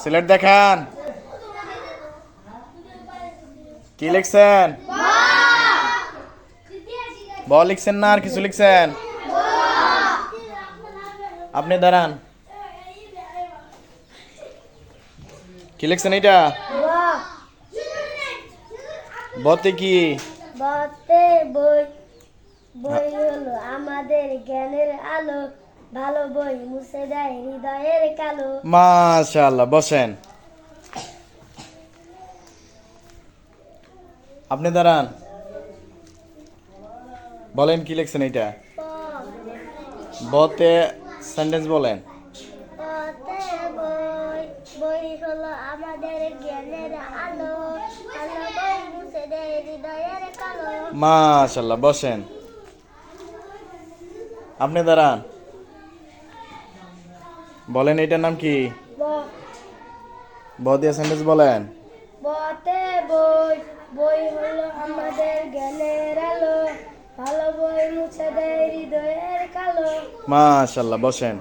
সিলেট দেখান। কি লিখছেন? ব লিখছেন না, আর কিছু লিখছেন? আপনি দাঁড়ান। কি লিখছেন এটা বতে কি? বতে বই বই হলো আমাদের জ্ঞানের আলো। ভালো বই মুছে দেয় হৃদয়ের কালো। মাশাআল্লাহ বসেন। আপনি দাঁড়ান। বলেন কি লিখছেন এটা বতে সেন্টেন্স বলেন। বই বই হলো আমাদের জ্ঞানের আলো। ভালো বই মুছে দেয় হৃদয়ের কালো। মাশাআল্লাহ বসেন। আপনি দাঁড়ান। বলেন এটার নাম কি? ব- ব দিয়ে সেন্টেন্স বলেন। বতে বই বই হলো আমাদের জ্ঞানের আলো। ভালো বই মুছে দেয় হৃদয়ের কালো। মাশাআল্লাহ বসেন।